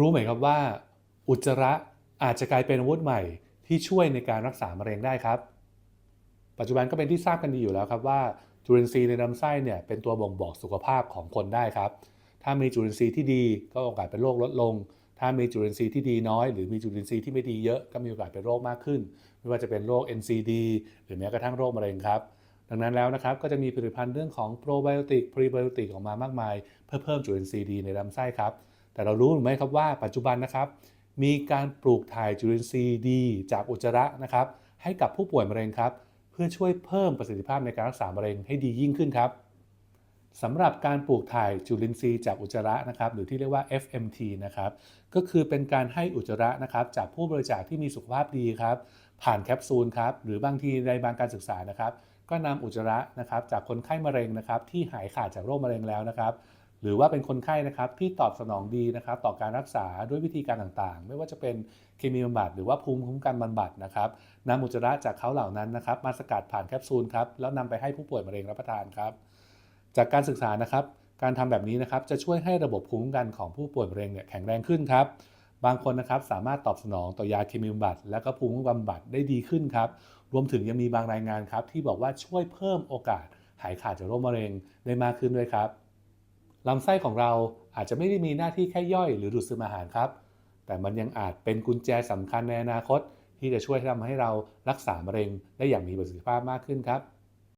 รู้ไหมครับว่า อุจจาระอาจจะกลายเป็นอาวุธใหม่ที่ช่วยในการรักษามะเร็งได้ครับ ปัจจุบันก็เป็นที่ทราบกันดีอยู่แล้วครับว่าจุลินทรีย์ในลำไส้เนี่ยเป็นตัวบ่งบอกสุขภาพของคนได้ครับ ถ้ามีจุลินทรีย์ที่ดีก็โอกาสเป็นโรคลดลง ถ้ามีจุลินทรีย์ที่ดีน้อย หรือมีจุลินทรีย์ที่ไม่ดีเยอะก็มีโอกาสเป็นโรคมากขึ้น ไม่ว่าจะเป็นโรค NCD หรือแม้กระทั่งโรคมะเร็งครับ ดังนั้นแล้วนะครับก็จะมีผลิตภัณฑ์เรื่องของโปรไบโอติกพรีไบโอติกออกมามากมาย เพื่อเพิ่มจุลินทรีย์ดีในลำไส้ครับ แต่เรารู้หรือไม่ครับว่าปัจจุบันนะครับ มีการปลูกถ่ายจุลินทรีย์ดี จากอุจจาระนะครับ ให้กับผู้ป่วยมะเร็งครับ เพื่อช่วยเพิ่มประสิทธิภาพในการรักษามะเร็งให้ดียิ่งขึ้นครับสำหรับการปลูกถ่ายจุลินทรีย์จากอุจจาระนะครับหรือที่เรียกว่า FMT นะครับก็คือเป็นการให้อุจจาระนะครับจากผู้บริจาคที่มีสุขภาพดีครับ ผ่านแคปซูลครับหรือบางทีในบางการศึกษานะครับ ก็นำอุจจาระนะครับจากคนไข้มะเร็งนะครับที่หายขาดจากโรคมะเร็งแล้วนะครับ หรือว่าเป็นคนไข้นะครับที่ตอบสนองดีนะครับต่อการรักษาด้วยวิธีการต่างๆ ไม่ว่าจะเป็นเคมีบำบัดหรือว่าภูมิคุ้มกันบำบัดนะครับนำอุจจาระจากเขาเหล่านั้นนะครับมาสกัดผ่านแคปซูลครับแล้วนำไปให้ผู้ป่วยมะเร็งรับประทานครับ จากการศึกษานะครับ การทำแบบนี้นะครับจะช่วยให้ระบบภูมิคุ้มกันของผู้ป่วยมะเร็งเนี่ยแข็งแรงขึ้นครับบางคนนะครับสามารถตอบสนองต่อยาเคมีบำบัดและก็ภูมิคุ้มกันบำบัดได้ดีขึ้นครับรวมถึงยังมีบางรายงานครับที่บอกว่าช่วยเพิ่มโอกาสหายขาดจากโรคมะเร็งได้มากขึ้นด้วยครับ ลำไส้ของเราอาจจะไม่ได้มีหน้าที่แค่ย่อยหรือดูดซึมอาหารครับ แต่มันยังอาจเป็นกุญแจสำคัญในอนาคต ที่จะช่วยทำให้เรารักษามะเร็งได้อย่างมีประสิทธิภาพมากขึ้นครับ